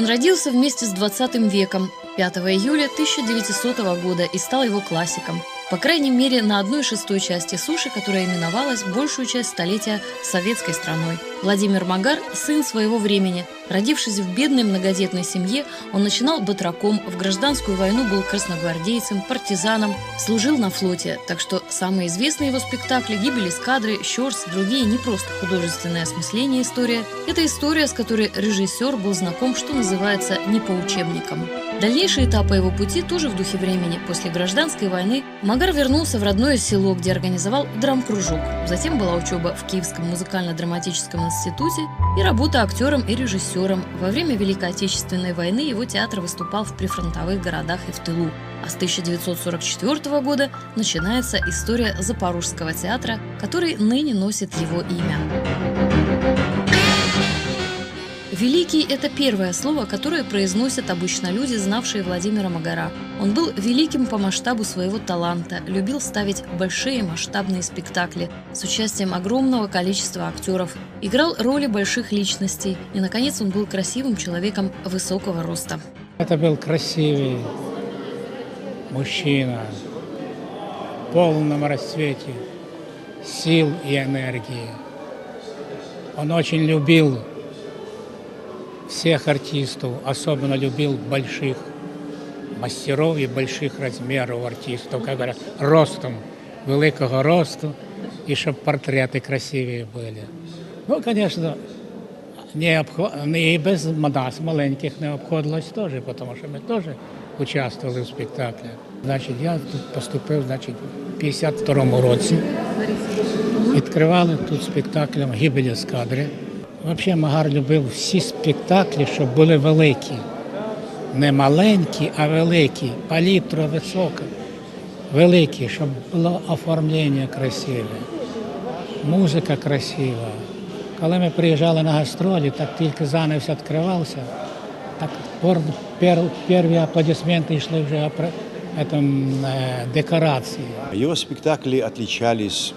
Он родился вместе с 20 веком 5 июля 1900 года и стал его классиком. По крайней мере, на одной шестой части суши, которая именовалась большую часть столетия советской страной. Владимир Магар – сын своего времени. Родившись в бедной многодетной семье, он начинал батраком, в гражданскую войну был красногвардейцем, партизаном, служил на флоте. Так что самые известные его спектакли «Гибель эскадры», «Щорс» и другие не просто художественное осмысление история. Это история, с которой режиссер был знаком, что называется, не по учебникам. Дальнейшие этапы его пути тоже в духе времени. После гражданской войны Магар вернулся в родное село, где организовал драм-кружок. Затем была учеба в Киевском музыкально-драматическом институте и работа актером и режиссером. Во время Великой Отечественной войны его театр выступал в прифронтовых городах и в тылу. А с 1944 года начинается история Запорожского театра, который ныне носит его имя. Великий – это первое слово, которое произносят обычно люди, знавшие Владимира Магара. Он был великим по масштабу своего таланта, любил ставить большие масштабные спектакли с участием огромного количества актеров, играл роли больших личностей и, наконец, он был красивым человеком высокого роста. Это был красивый мужчина в полном расцвете сил и энергии. Он очень любил всех артистов, особенно любил больших мастеров и больших размеров артистов, как говорят, ростом, великого росту, и чтобы портреты красивые были. Ну, конечно, не, обход... не без нас, маленьких, не обходилось теж, тому що ми теж участвували в спектаклях. Значить, я тут поступив значить, в 52-му році. Відкривали тут спектаклем «Гибель ескадри». Взагалі Магар любив всі спектаклі, щоб були великі. Не маленькі, а великі, палітра висока, великі, щоб було оформлення красиве, музика красива. Коли ми приїжджали на гастролі, так тільки занавес відкривався, так перші аплодисменти йшли вже этом, декорации. Его спектакли отличались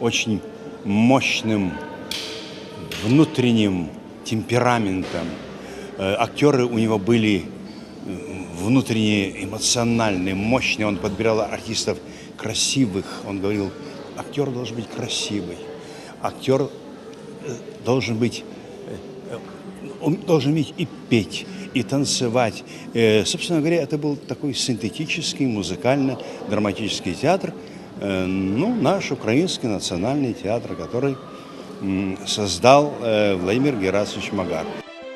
очень мощным внутренним темпераментом. Э, актеры у него были э, внутренне эмоциональные, мощные. Он подбирал артистов красивых. Он говорил, актер должен быть красивый. Актер э, должен быть, он должен уметь и петь, и танцевать. Собственно говоря, это был такой синтетический, музыкально-драматический театр, ну, наш украинский национальный театр, который создал э, Владимир Герасович Магар.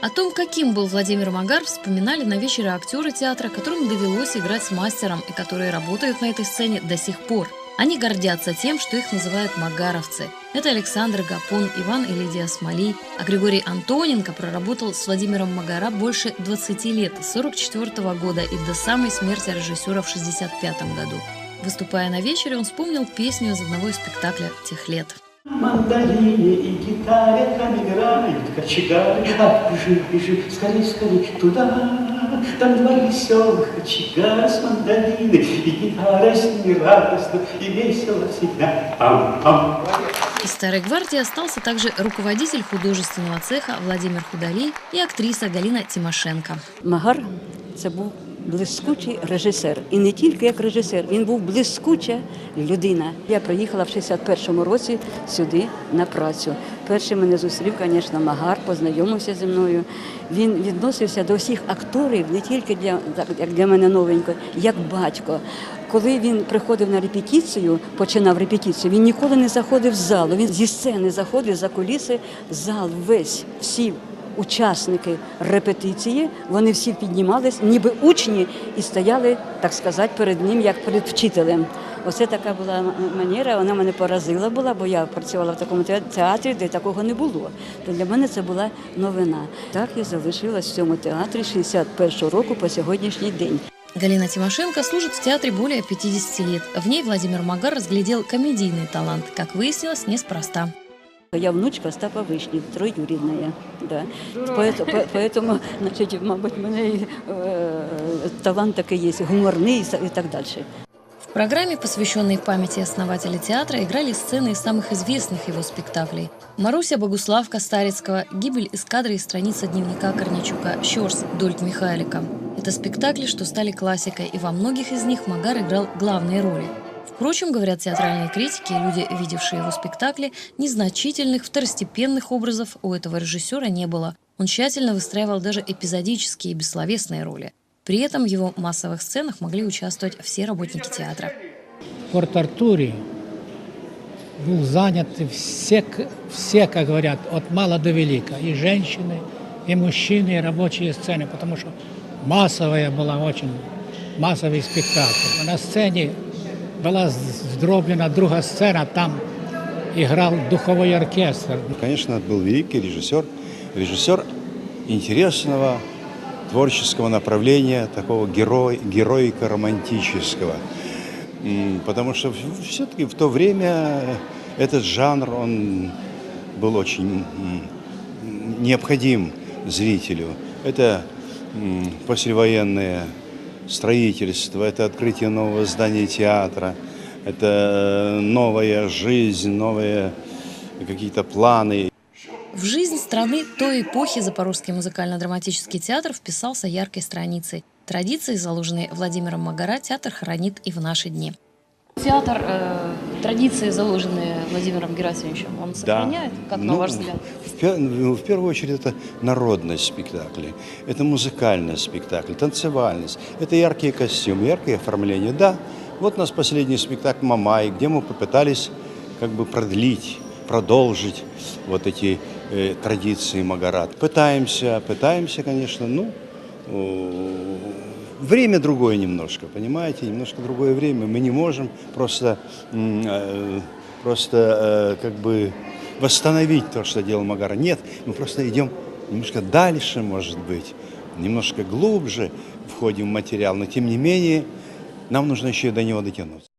О том, каким был Владимир Магар, вспоминали на вечере актеры театра, которым довелось играть с мастером и которые работают на этой сцене до сих пор. Они гордятся тем, что их называют магаровцы. Это Александр Гапон, Иван и Лидия Смоли. А Григорий Антоненко проработал с Владимиром Магара больше 20 лет, с 44 года и до самой смерти режиссера в 65 году. Выступая на вечере, он вспомнил песню из одного из спектакля тех лет. Мандолине и гитаре там играют кочегары. А, бежи, бежи, скорей, скорей, туда. Там два веселых кочегара с мандолиной, и гитара с ними радостно и весело всегда. Пам-пам. Из Старой гвардии остался также руководитель художественного цеха Владимир Худалей и актриса Галина Тимошенко. Магар – це був блискучий режисер. І не тільки як режисер, він був блискуча людина. Я приїхала в 61-му році сюди на працю. Перший мене зустрів, звісно, Магар, познайомився зі мною. Він відносився до всіх акторів, не тільки для як для мене новенько, як батько. Коли він приходив на репетицію, починав репетицію, він ніколи не заходив в залу. Він зі сцени заходив за куліси, зал весь всі учасники репетиції, вони всі піднімались, ніби учні, і стояли, так сказати, перед ним як перед вчителем. Оце така була манера, вона мене поразила була, бо я працювала в такому театрі, де такого не було. То для мене це була новина. Так я залишилась в цьому театрі 61-го року по сьогоднішній день. Галина Тимошенко служит в театре более 50 лет. В ней Владимир Магар разглядел комедийный талант, как выяснилось, неспроста. Я внучка Остапа Вишні, троюрідна. Да. Поэтому, поэтому, мабуть, в мене е, талант такий є, гуморний і так далі. В программе, посвященной памяти основателя театра, играли сцены из самых известных его спектаклей. «Маруся Богуславка» Старицкого, «Гибель эскадры» и страница дневника Корнячука «Щорс» Дольт Михайлика. Это спектакли, что стали классикой, и во многих из них Магар играл главные роли. Впрочем, говорят театральные критики люди, видевшие его спектакли, незначительных второстепенных образов у этого режиссера не было. Он тщательно выстраивал даже эпизодические и бессловесные роли. При этом в его массовых сценах могли участвовать все работники театра. В Порт-Артуре был занят все, все, как говорят, от мала до велика. И женщины, и мужчины, и рабочие сцены, потому что массовая была очень, массовый спектакль. На сцене была сдроблена другая сцена, там играл духовой оркестр. Конечно, это был великий режиссер, режиссер интересного творческого направления, такого герой, героико-романтического. М, Потому что все-таки в то время этот жанр, он был очень необходим зрителю. Это м, послевоенное строительство, это открытие нового здания театра, это новая жизнь, новые какие-то планы. В жизнь страны той эпохи Запорожский музыкально-драматический театр вписался яркой страницей. Традиции, заложенные Владимиром Магара, театр хранит и в наши дни. Театр, э, традиции, заложенные Владимиром Герасимовичем, он сохраняет, как на Ну, ваш взгляд? В, ну, в первую очередь это народность спектакли, это музыкальный спектакль, танцевальность, это яркие костюмы, яркие оформления. Да, вот у нас последний спектакль «Мамай», где мы попытались как бы продлить, продолжить вот эти э, традиции Магарат. Пытаемся, пытаемся, конечно, ну, время другое немножко, понимаете, немножко другое время. Мы не можем просто, э, просто э, как бы восстановить то, что делал Магара. Нет, мы просто идем немножко дальше, может быть, немножко глубже входим в материал, но тем не менее нам нужно еще до него дотянуться.